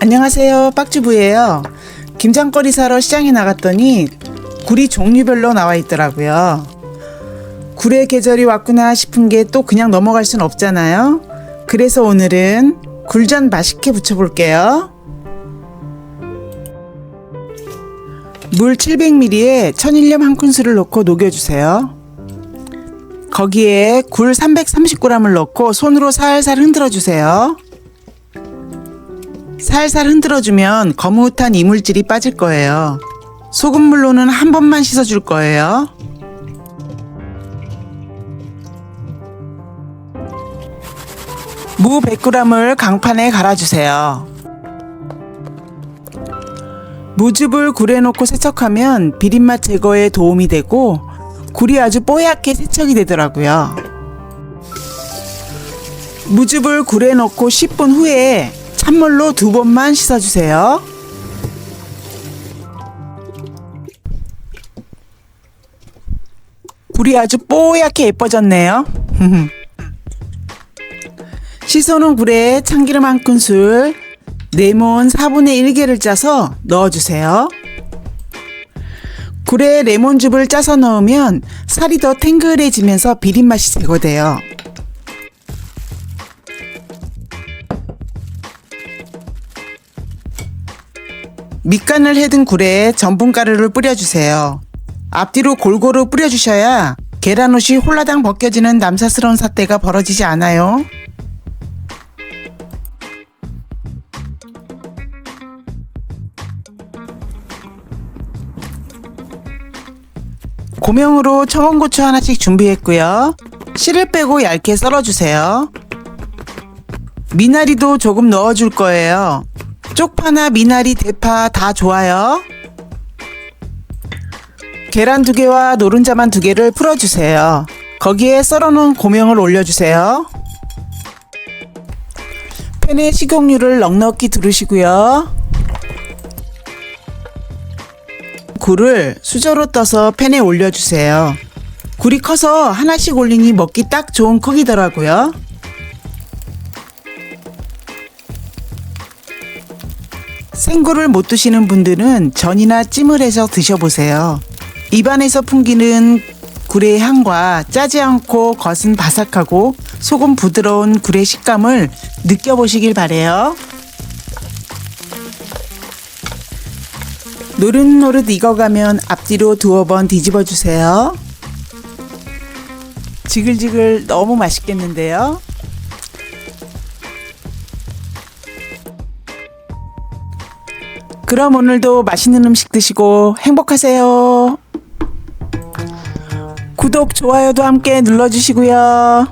안녕하세요. 빡주부예요. 김장거리 사러 시장에 나갔더니 굴이 종류별로 나와 있더라고요. 굴의 계절이 왔구나 싶은 게 또 그냥 넘어갈 순 없잖아요. 그래서 오늘은 굴전 맛있게 부쳐볼게요. 물 700ml에 천일염 한 큰술을 넣고 녹여주세요. 거기에 굴 330g을 넣고 손으로 살살 흔들어 주세요. 살살 흔들어주면 거뭇한 이물질이 빠질 거예요. 소금물로는 한 번만 씻어줄 거예요. 무 100g을 강판에 갈아주세요. 무즙을 굴에 넣고 세척하면 비린맛 제거에 도움이 되고 굴이 아주 뽀얗게 세척이 되더라고요. 무즙을 굴에 넣고 10분 후에 찬물로 두 번만 씻어주세요. 굴이 아주 뽀얗게 예뻐졌네요. 씻어놓은 굴에 참기름 한 큰술, 레몬 4분의 1개를 짜서 넣어주세요. 굴에 레몬즙을 짜서 넣으면 살이 더 탱글해지면서 비린맛이 제거돼요. 밑간을 해둔 굴에 전분가루를 뿌려주세요. 앞뒤로 골고루 뿌려주셔야 계란옷이 홀라당 벗겨지는 남사스러운 사태가 벌어지지 않아요. 고명으로 청원고추 하나씩 준비했고요. 씨를 빼고 얇게 썰어주세요. 미나리도 조금 넣어줄 거예요. 쪽파나 미나리, 대파 다 좋아요. 계란 두 개와 노른자만 두 개를 풀어주세요. 거기에 썰어놓은 고명을 올려주세요. 팬에 식용유를 넉넉히 두르시고요. 굴을 수저로 떠서 팬에 올려주세요. 굴이 커서 하나씩 올리니 먹기 딱 좋은 크기더라고요. 생굴을 못 드시는 분들은 전이나 찜을 해서 드셔보세요. 입안에서 풍기는 굴의 향과 짜지 않고 겉은 바삭하고 속은 부드러운 굴의 식감을 느껴보시길 바래요. 노릇노릇 익어가면 앞뒤로 두어 번 뒤집어 주세요. 지글지글 너무 맛있겠는데요. 그럼 오늘도 맛있는 음식 드시고 행복하세요. 구독, 좋아요도 함께 눌러주시고요.